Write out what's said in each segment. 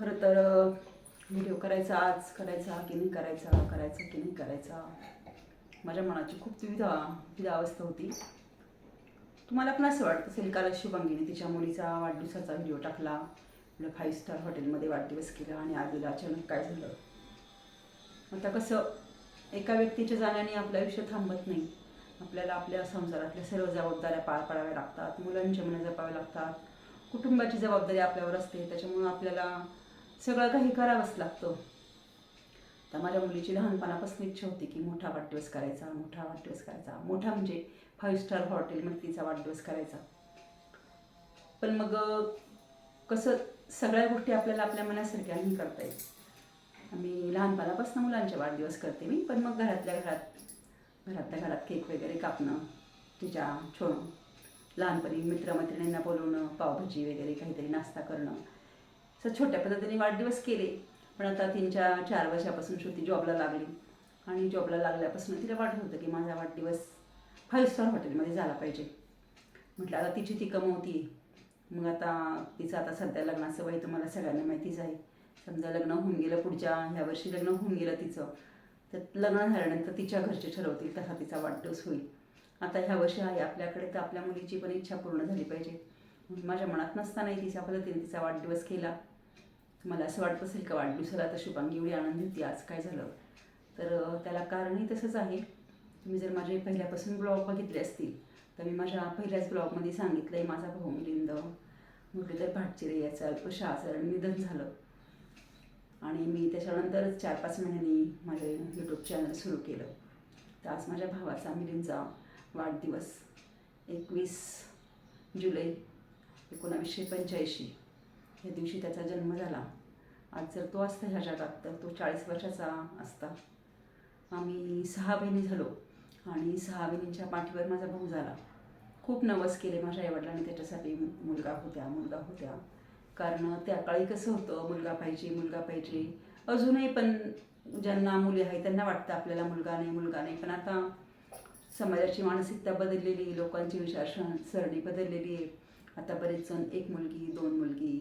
खरं तर व्हिडिओ करायचा आज करायचा की नाही करायचा करायचा की नाही करायचा? माझ्या मनाची खूप दुविधा द्विधा अवस्था होती. तुम्हाला पण असं वाटतं असेल काल शुभांगीने तिच्या मुलीचा वाढदिवसाचा व्हिडिओ टाकला. आपलं फाईव्ह स्टार हॉटेलमध्ये वाढदिवस केला आणि आधीला अचानक काय झालं? आता कसं एका व्यक्तीच्या जाण्याने आपलं आयुष्य थांबत नाही. आपल्याला आपल्या संसारातल्या सर्व जबाबदाऱ्या पार पाडाव्या लागतात. मुलांच्या मना जपावे लागतात. कुटुंबाची जबाबदारी आपल्यावर असते. त्याच्यामुळं आपल्याला सगळं काही करावंच लागतं. तर माझ्या मुलीची लहानपणापासून इच्छा होती की मोठा वाढदिवस करायचा मोठा वाढदिवस करायचा. मोठा म्हणजे फाईव्ह स्टार हॉटेलमध्ये तिचा वाढदिवस करायचा. पण मग कसं सगळ्या गोष्टी आपल्याला आपल्या मनासारख्या नाही करता येत. आम्ही लहानपणापासून मुलांचे वाढदिवस करते मी पण मग घरातल्या घरात घरातल्या घरात केक वगैरे कापणं तिच्या छोडून लहानपणी मित्रमैत्रिणींना बोलवणं पावभाजी वगैरे काहीतरी नाश्ता करणं तर छोट्या पद्धतीने वाढदिवस केले पण आता तीनच्या चार वर्षापासून श्रुती जॉबला लागली. आणि जॉबला लागल्यापासून तिला वाटत होतं की माझा वाढदिवस फाईव्ह स्टार हॉटेलमध्ये झाला पाहिजे. म्हटलं आता तिची ती कमवती मग आता तिचं आता सध्या लग्नाचं वय तुम्हाला सगळ्यांना माहितीच आहे. समजा लग्न होऊन गेलं पुढच्या ह्या वर्षी लग्न होऊन गेलं तिचं तर लग्न झाल्यानंतर तिच्या घरचे ठरवतील तसा तिचा वाढदिवस होईल. आता ह्या वर्षी आहे आपल्याकडे तर आपल्या मुलीची पण इच्छा पूर्ण झाली पाहिजे. माझ्या मनात नसतानाही तिच्या पद्धतीने तिचा वाढदिवस केला. मला असं वाटत असेल का वाढदिवसाला आता शुभांगी एवढी आनंदी होती आज काय झालं? तर त्याला कारणही तसंच आहे. तुम्ही जर माझे पहिल्यापासून ब्लॉग बघितले असतील तर मी माझ्या पहिल्याच ब्लॉगमध्ये सांगितलं आहे माझा भाऊ मिलिंद मुरलीधर भाटचिरे याचं अल्पशा आजारण निधन झालं. आणि मी त्याच्यानंतरच चार पाच महिन्यांनी माझे यूट्यूब चॅनल सुरू केलं. तर आज माझ्या भावाचा मिलिंदचा वाढदिवस एकवीस जुलै एकोणावीसशे पंच्याऐंशी. या दिवशी त्याचा जन्म झाला. आज जर तो असता ह्या जगात तर तो चाळीस वर्षाचा असता. आम्ही सहा बहिणी झालो आणि सहा बहिणींच्या पाठीवर माझा भाऊ झाला. खूप नवस केले माझ्या आईवडिलांनी त्याच्यासाठी मुलगा होत्या मुलगा होत्या. कारण त्या काळी कसं होतं मुलगा पाहिजे मुलगा पाहिजे. अजूनही पण ज्यांना मुली आहे त्यांना वाटतं आपल्याला मुलगा नाही मुलगा नाही. पण आता समाजाची मानसिकता बदललेली लोकांची विचारसरणी बदललेली आहे. आता बरेच जण एक मुलगी दोन मुलगी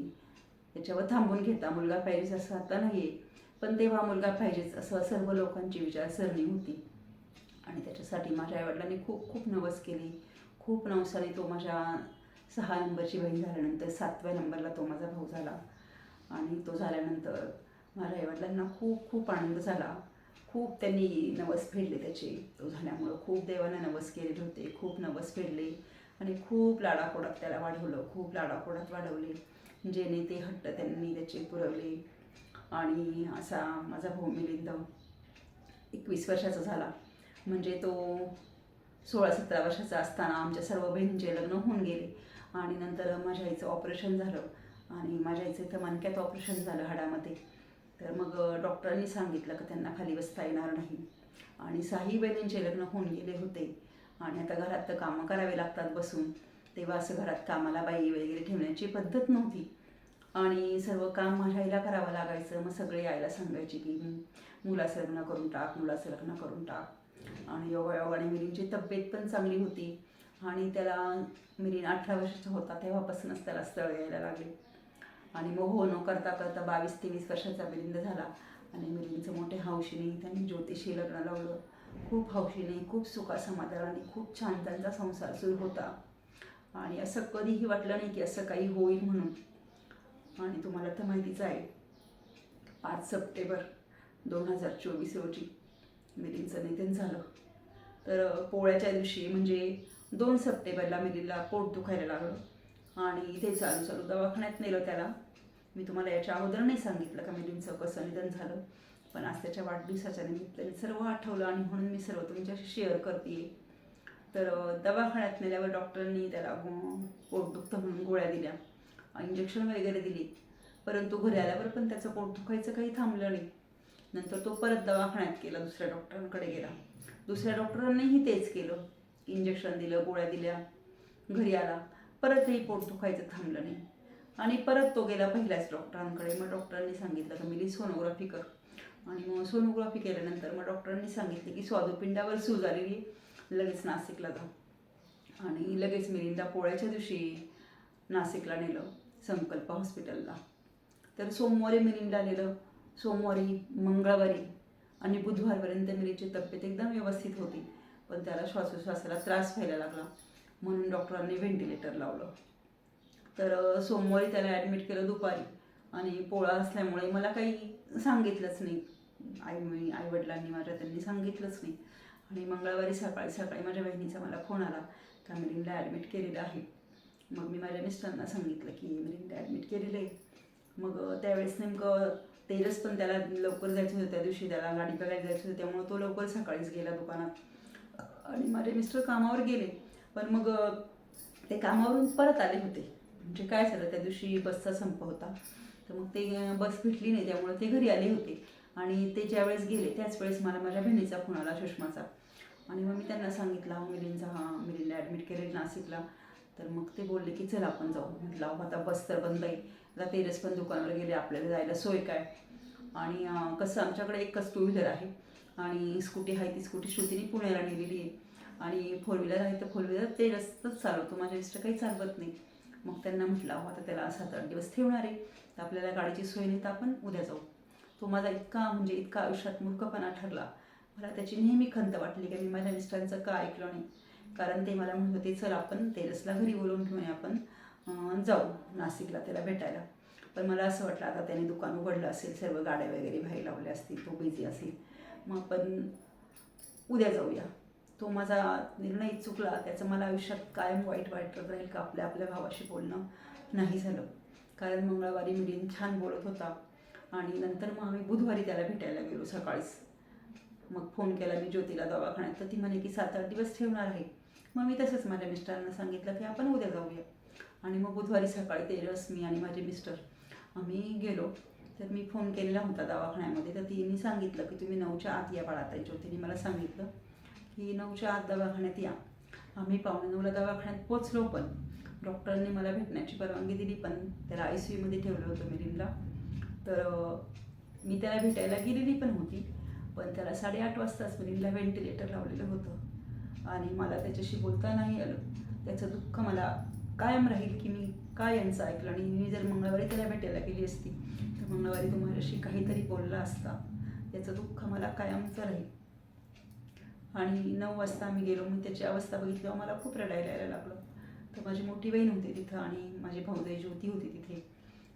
त्याच्यावर थांबून घेता. मुलगा पाहिजेच असं आता नाही आहे पण तेव्हा मुलगा पाहिजेच असं सर्व लोकांची विचारसरणी होती. आणि त्याच्यासाठी माझ्या आईवडिलांनी खूप खूप नवस केली. खूप नवसाने तो माझ्या सहा नंबरची बहीण झाल्यानंतर सातव्या नंबरला तो माझा भाऊ झाला. आणि तो झाल्यानंतर माझ्या आईवडिलांना खूप खूप आनंद झाला. खूप त्यांनी नवस फेडले त्याचे. तो झाल्यामुळं खूप देवाने नवस केलेले होते. खूप नवस फेडले. आणि खूप लाडाकोडात त्याला वाढवलं. खूप लाडाकोडात वाढवले. जेणे ते हट्ट त्यांनी त्याचे पुरवले. आणि असा माझा भाऊ मिलिंद एकवीस वर्षाचा झाला. म्हणजे तो सोळा सतरा वर्षाचा असताना आमच्या सर्व बहिणींचे लग्न होऊन गेले. आणि नंतर माझ्या आईचं ऑपरेशन झालं. आणि माझ्या आईचं इथं मणक्यात ऑपरेशन झालं हाडामध्ये. तर मग डॉक्टरांनी सांगितलं की त्यांना खाली बसता येणार नाही. आणि साही बहिणींचे लग्न होऊन गेले होते. आणि आता घरात तर कामं करावे लागतात बसून. तेव्हा असं घरात कामाला बाई वगैरे ठेवण्याची पद्धत नव्हती. आणि सर्व काम माझ्या आईला करावं लागायचं. मग सगळे आईला सांगायचे की मुलाचं लग्न करून टाक मुलाचं लग्न करून टाक. आणि योगा योगाने मिरींची तब्येत पण चांगली होती. आणि त्याला मिरीन अठरा वर्षाचा होता तेव्हापासूनच त्याला स्थळ यायला लागले. आणि मग हो न करता करता बावीस तेवीस वर्षाचा मिलिंद झाला. आणि मिलिंदचं मोठे हौशीने त्यांनी ज्योतिषी लग्न लावलं. खूप हौशीने खूप सुखासमाधानाने खूप छान त्यांचा संसार सुरू होता. आणि असं कधीही वाटलं नाही की असं काही होईल म्हणून. आणि तुम्हाला तर माहितीच आहे पाच सप्टेंबर दोन हजार चोवीस रोजी मिलिंदचं निधन झालं. तर पोळ्याच्या दिवशी म्हणजे दोन सप्टेंबरला मिलीला पोट दुखायला लागलं आणि इथे चालू चालू दवाखान्यात नेलं त्याला. मी तुम्हाला याच्या अगोदर नाही सांगितलं का मिलिंदचं कसं निधन झालं पण आज त्याच्या वाढदिवसाच्या निमित्ताने सर्व आठवलं आणि म्हणून मी सर्व तुमच्याशी शेअर करते तर दवाखान्यात नेल्यावर डॉक्टरांनी त्याला अं, पोट दुखतं म्हणून गोळ्या दिल्या. इंजेक्शन वगैरे दिली. परंतु घरी आल्यावर पण त्याचं पोट दुखायचं काही थांबलं नाही. नंतर तो परत दवाखान्यात गेला दुसऱ्या डॉक्टरांकडे गेला. दुसऱ्या डॉक्टरांनीही तेच केलं. इंजेक्शन दिलं गोळ्या दिल्या. घरी आला. परतही पोट दुखायचं थांबलं नाही. आणि परत तो गेला पहिल्याच डॉक्टरांकडे. मग डॉक्टरांनी सांगितलं की मी सोनोग्राफी कर. आणि मग सोनोग्राफी केल्यानंतर मग डॉक्टरांनी सांगितले की स्वादुपिंडावर सूज आलेली आहे, लगेच नाशिकला जाऊ. आणि लगेच मिलिंदा पोळ्याच्या दिवशी नाशिकला नेलं संकल्प हॉस्पिटलला. तर सोमवारी मिलिंदा नेलं सोमवारी मंगळवारी आणि बुधवारपर्यंत मिलीची तब्येत एकदम व्यवस्थित होती पण त्याला श्वासोश्वासाला त्रास व्हायला लागला. म्हणून डॉक्टरांनी व्हेंटिलेटर लावलं. तर सोमवारी त्याला ॲडमिट केलं दुपारी आणि पोळा असल्यामुळे मला काही सांगितलंच नाही. आई आईवडिलांनी माझ्या त्यांनी सांगितलंच नाही. आणि मंगळवारी सकाळी सकाळी माझ्या बहिणीचा मला फोन आला का मिलिंदला ॲडमिट केलेलं आहे. मग मी माझ्या मिस्टरांना सांगितलं की मिलिंदला ॲडमिट केलेलं आहे. मग त्यावेळेस नेमकं तेरस पण त्याला लवकर जायचं होतं त्या दिवशी त्याला गाडी बघायला जायचं होतं त्यामुळं तो लवकर सकाळीच गेला दुकानात. आणि माझे मिस्टर कामावर गेले. पण मग ते कामावरून परत आले होते. म्हणजे काय झालं त्या दिवशी बसचा संप होता. तर मग ते बस भेटली नाही त्यामुळे ते घरी आले होते. आणि ते ज्यावेळेस गेले त्याच वेळेस मला माझ्या बहिणीचा फोन आला सुषमाचा आणि मग मी त्यांना सांगितलं हा मिलिंदचा हा मिलिंदला ॲडमिट केले नाशिकला. तर मग ते बोलले की चल आपण जाऊ. म्हटलं अहो, आता बस तर बंद आहे. आता तेरस पण दुकानावर गेले आपल्याला जायला सोय काय? आणि कसं आमच्याकडे एकच टू व्हीलर आहे. आणि स्कूटी आहे ती स्कूटी श्रुतीने पुण्याला नेलेली आहे. आणि फोर व्हीलर आहे तर फोर व्हीलर तेजसच चालवतो माझ्या मिस्टर काही चालवत नाही. मग त्यांना म्हटलं अहो आता त्याला सात आठ दिवस ठेवणार आहे. तर आपल्याला गाडीची सोय नाही तर आपण उद्या जाऊ. तो माझा इतका म्हणजे इतका आयुष्यात मूर्खपणा ठरला. मला त्याची नेहमी खंत वाटली की मी माझ्या मिस्टरांचं का ऐकलं नाही. कारण ते मला म्हणत होते चल आपण तेरसला घरी बोलवून घेऊन आपण जाऊ नाशिकला त्याला भेटायला. पण मला असं वाटलं आता त्याने दुकान उघडलं असेल सर्व गाड्या वगैरे बाहेर लावल्या असतील तो बिझी असेल. मग आपण उद्या जाऊया. तो माझा निर्णय चुकला. त्याचं मला आयुष्यात कायम वाईट वाटत राहील का आपल्या आपल्या भावाशी बोलणं नाही झालं. कारण मंगळवारी मिडीन छान बोलत होता. आणि नंतर मग आम्ही बुधवारी त्याला भेटायला गेलो सकाळीच. मग फोन केला मी ज्योतीला दवाखान्यात. तर ती म्हणे की सात आठ दिवस ठेवणार आहे. मग मी तसंच माझ्या मिस्टरांना सांगितलं की आपण उद्या जाऊया. आणि मग बुधवारी सकाळी तेरस मी आणि माझे मिस्टर आम्ही गेलो. तर मी फोन केलेला होता दवाखान्यामध्ये. तर तिने सांगितलं की तुम्ही नऊच्या आत या बाळाताई ज्योतीने मला सांगितलं की नऊच्या आत दवाखान्यात या. आम्ही पावणे नऊला दवाखान्यात पोचलो पण. डॉक्टरांनी मला भेटण्याची परवानगी दिली पण त्याला आय सी यूमध्ये ठेवलं होतं मिरीनला तर मी त्याला भेटायला गेलेली पण होती. पण त्याला साडेआठ वाजताच मिलिंदला व्हेंटिलेटर लावलेलं होतं. आणि मला त्याच्याशी बोलता नाही आलं. त्याचं दुःख मला कायम राहील की मी काय यांचं ऐकलं? आणि मी जर मंगळवारी त्याला भेटायला गेली असती तर मंगळवारी तुम्हालाशी काहीतरी बोलला असता. त्याचं दुःख मला कायमचं राहील. आणि नऊ वाजता आम्ही गेलो. मी त्याची अवस्था बघितल्यावर मला खूप रडायला यायला लागलं. तर माझी मोठी बहीण होती तिथं आणि माझी भाऊजाई ज्योती होती तिथे.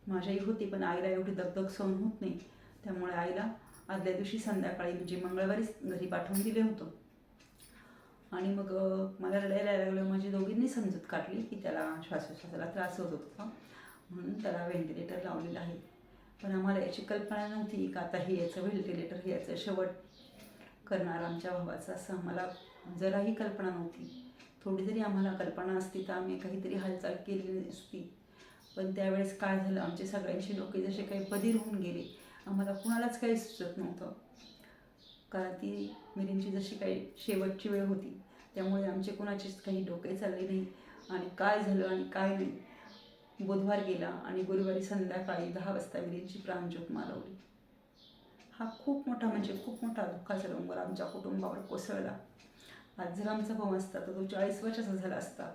माझ्याही होती पण आईला एवढी दगदग सहन होत नाही. त्यामुळे आईला आदल्या दिवशी संध्याकाळी म्हणजे मंगळवारीच घरी पाठवून दिले होतं. आणि मग मला रडायला लागलं. माझी दोघींनी समजूत काढली की त्याला श्वासोश्वासाला त्रास होत होता. म्हणून त्याला व्हेंटिलेटर लावलेलं आहे. पण आम्हाला याची कल्पना नव्हती का आता हे याचं व्हेंटिलेटर हे याचं शेवट करणार आमच्या भावाचं असं आम्हाला जराही कल्पना नव्हती. थोडी जरी आम्हाला कल्पना असती तर आम्ही काहीतरी हालचाल केली असती पण त्यावेळेस काय झालं आमचे सगळ्यांशी डोके जसे काही बधीर होऊन गेले. आम्हाला कुणालाच काही सुचत नव्हतं. कारण ती मिरींची जशी काही शेवटची वेळ होती त्यामुळे आमचे कुणाचेच काही डोके चालले नाही. आणि काय झालं आणि काय नाही. बुधवार गेला आणि गुरुवारी संध्याकाळी दहा वाजता मिरींची प्राणज्योत मालवली हा खूप मोठा म्हणजे खूप मोठा दुःखाचा डोंगर आमच्या कुटुंबावर कोसळला. आज जर आमचा भाऊ असता तर तो चाळीस वर्षाचा झाला असता.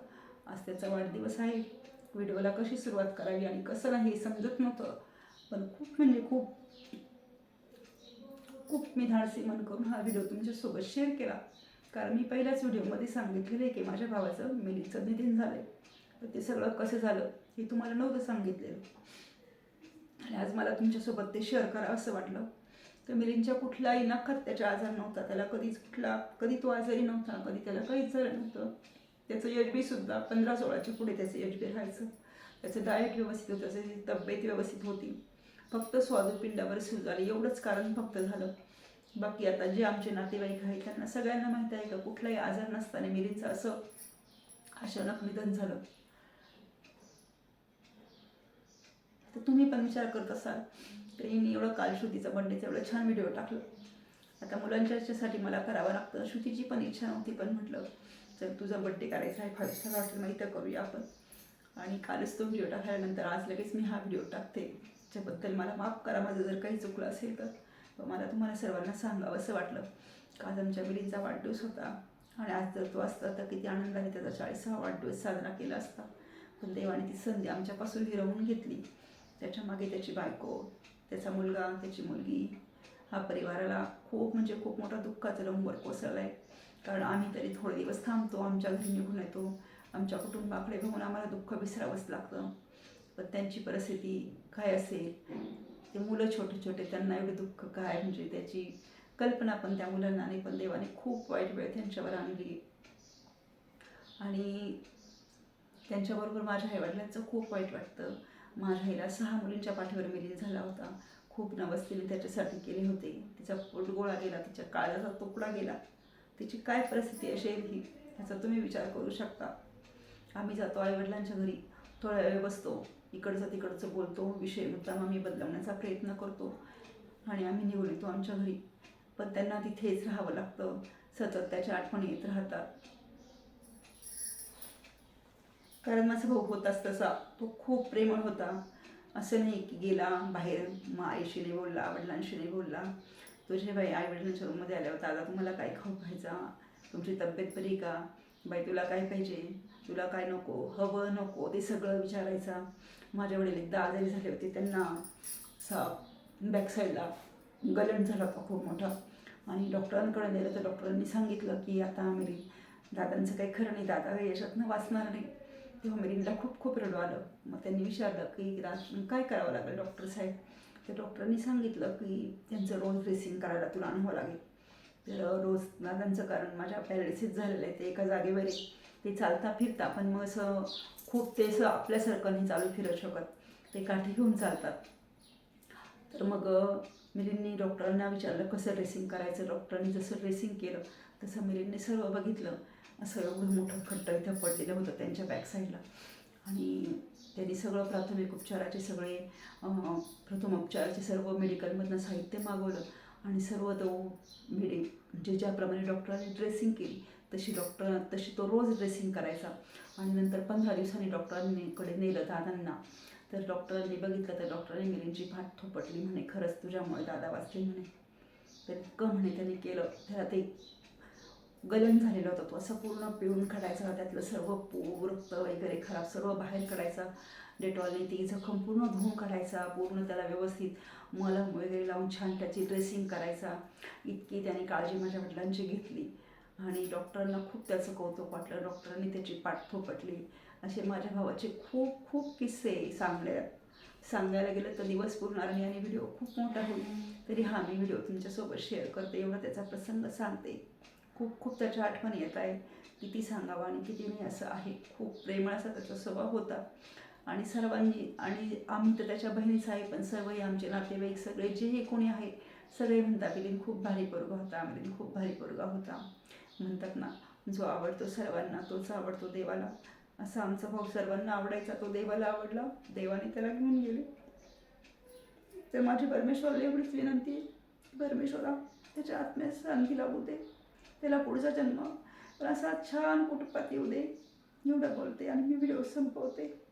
आज त्याचा वाढदिवस आहे. व्हिडिओला कशी सुरुवात करावी आणि कसं नाही हे समजत नव्हतं. पण खूप म्हणजे खूप खूप मी धाडसी मन करून हा व्हिडिओ तुमच्यासोबत शेअर केला. कारण मी पहिल्याच व्हिडिओमध्ये सांगितलेलं आहे की माझ्या भावाचं मिलीचं निधन झालं आहे तर ते सगळं कसं झालं हे तुम्हाला नव्हतं सांगितलेलं. आणि आज मला तुमच्यासोबत ते शेअर करावं असं वाटलं. तर मिलिंदच्या कुठलाही नखात त्याचा आजार नव्हता. त्याला कधीच कुठला कधी तो आजारी नव्हता कधी त्याला काहीच झालं नव्हतं. त्याचं एच बीसुद्धा पंधरा सोळाच्या पुढे त्याचं एच बी राहायचं. त्याचं डाएट व्यवस्थित होतं त्याची तब्येत व्यवस्थित होती. फक्त स्वादुपिंडावर सुरू झालं. एवढंच कारण फक्त झालं. बाकी आता जे आमचे नातेवाईक आहेत त्यांना सगळ्यांना माहीत आहे का कुठलाही आजार नसताना मिरीचं असं अचानक निधन झालं. तर तुम्ही पण विचार करत असाल तरी मी एवढं काल श्रुतीचा बड्डेचा एवढं छान व्हिडिओ टाकलं. आता मुलांच्या याच्यासाठी मला करावं लागतं. श्रुतीची पण इच्छा नव्हती पण म्हटलं चल तुझा बड्डे करायचा आहे फाईव्ह स्टार हॉटेल इथं करूया आपण. आणि कालच तो व्हिडिओ टाकल्यानंतर आज लगेच मी हा व्हिडिओ टाकते त्याच्याबद्दल मला माफ करा माझं जर काही चुकलं असेल तर. मला तुम्हाला सर्वांना सांगावं असं वाटलं. काल आमच्या मुलींचा वाढदिवस होता आणि आज जर तो असता तर किती आनंदाने त्याचा चाळीसावा वाढदिवस साजरा केला असता. पण देवाने ती संधी आमच्यापासून हिरवून घेतली. त्याच्यामागे त्याची बायको त्याचा मुलगा त्याची मुलगी हा परिवाराला खूप म्हणजे खूप मोठा दुःखाचा लंबर कोसळला आहे कारण आम्ही तरी थोडे दिवस थांबतो. आमच्या घरी निघून येतो. आमच्या कुटुंबाकडे बघून आम्हाला दुःख विसरावंच लागतं. पण त्यांची परिस्थिती काय असेल? ते मुलं छोटे छोटे त्यांना एवढे दुःख काय? म्हणजे त्याची कल्पना पण त्या मुलांना नाही पण देवाने खूप वाईट वेळ त्यांच्यावर आणली. आणि त्यांच्याबरोबर माझ्या आईवडिलांचं खूप वाईट वाटतं. माझ्या आईला सहा मुलींच्या पाठीवर मिली झाला होता. खूप नवस तिने त्याच्यासाठी केले होते. तिचा पोटगोळा गेला तिच्या काळाचा तुकडा गेला. तिची काय परिस्थिती असेल ही ह्याचा तुम्ही विचार करू शकता. आम्ही जातो आईवडिलांच्या घरी. थोडा वेळ बसतो. इकडचं तिकडचं बोलतो. विषय मुद्दाम आम्ही बदलवण्याचा प्रयत्न करतो. आणि आम्ही निघून येतो आमच्या घरी. पण त्यांना तिथेच राहावं लागतं. सतत त्याच्या आठवणी येत राहतात. कारण माझा भाऊ होताच तसा. तो खूप प्रेमळ होता. असं नाही की गेला बाहेर मग आईशी नाही बोलला वडिलांशी नाही बोलला. तुझे बाई आई वडिलांच्या रूममध्ये आल्यावर दादा तुम्हाला काय खाऊ व्हायचा तुमची तब्येत बरी का? बाई तुला काय पाहिजे? तुला काय नको? हवं नको? ते सगळं विचारायचा. माझ्या वडील एकदा आजारी झाले होते त्यांना सा बॅकसाईडला गलन झाला होता खूप मोठा. आणि डॉक्टरांकडे नेलं तर डॉक्टरांनी सांगितलं की आता मेरी दादांचं काही खरं नाही. दादा काही याच्यातनं वाचणार नाही. तेव्हा मिरींला खूप खूप रडू आलं. मग त्यांनी विचारलं की काय करावं लागेल डॉक्टर साहेब? तर डॉक्टरांनी सांगितलं की त्यांचं रोज ड्रेसिंग करायला तुला आणावं लागेल. तर रोज त्यांचं कारण माझ्या पॅरेलिसिस झालेलं आहे ते एका जागेवर ते चालता फिरता पण मग असं खूप ते असं आपल्यासारखं नाही चालू फिरत शकत. ते काठी घेऊन चालतात. तर मग मिरींनी डॉक्टरांना विचारलं कसं ड्रेसिंग करायचं? डॉक्टरांनी जसं ड्रेसिंग केलं तसं मिरींनी सर्व बघितलं. असं एवढं मोठं खड्डं इथं पडलेलं होतं त्यांच्या बॅक साईडला आणि त्यांनी सगळं प्राथमिक उपचाराचे सगळे प्रथम उपचाराचे सर्व मेडिकलमधनं साहित्य मागवलं आणि सर्व तो मेडि म्हणजे ज्याप्रमाणे डॉक्टरांनी ड्रेसिंग केली तशी डॉक्टर तशी तो रोज ड्रेसिंग करायचा. आणि नंतर पंधरा दिवसांनी डॉक्टरांनीकडे नेलं दादांना. तर डॉक्टरांनी बघितलं तर डॉक्टरांनी मिरींची भात थोपटली म्हणे खरंच तुझ्यामुळे दादा वाचले म्हणे. तर इतकं म्हणे त्यांनी केलं. त्याला ते गलन झालेला होता तो. असं पूर्ण पिळून काढायचा त्यातलं सर्व पूर रक्त वगैरे खराब सर्व बाहेर काढायचा. डेटॉलने ती जखम पूर्ण धुवून काढायचा पूर्ण त्याला व्यवस्थित मलम वगैरे लावून छान त्याची ड्रेसिंग करायचा. इतकी त्याने काळजी माझ्या वडिलांची घेतली. आणि डॉक्टरांना खूप त्याचं कौतुक वाटलं. डॉक्टरांनी त्याची पाठ पटली असे माझ्या भावाचे खूप खूप किस्से सांगले. सांगायला गेलं तर दिवस पूर्ण नाही आणि व्हिडिओ खूप मोठा होईल. तरी हा मी व्हिडिओ तुमच्यासोबत शेअर करते. एवढा त्याचा प्रसंग सांगते. खूप खूप त्याच्या आठवण येत आहे किती सांगावं आणि किती मी असं आहे. खूप प्रेमळ असा त्याचा स्वभाव होता. आणि सर्वांनी आणि आम्ही तर त्याच्या बहिणीच आहे पण सर्वही आमचे नातेवाईक सगळे जेही कोणी आहे सगळे म्हणतात बिलीन खूप भारी पोरगा होता मिलिंद खूप भारी पोरगा होता. म्हणतात ना जो आवडतो सर्वांना तोच आवडतो देवाला. असा आमचा भाऊ सर्वांना आवडायचा तो देवाला आवडला देवाने त्याला घेऊन गेले. तर माझी परमेश्वराला एवढीच विनंती परमेश्वरा त्याच्या आत्म्यास शांती लागू दे. त्याला पुढचा जन्म. पण असा छान कुटुंबात येऊ दे एवढं बोलते आणि मी व्हिडिओ संपवते.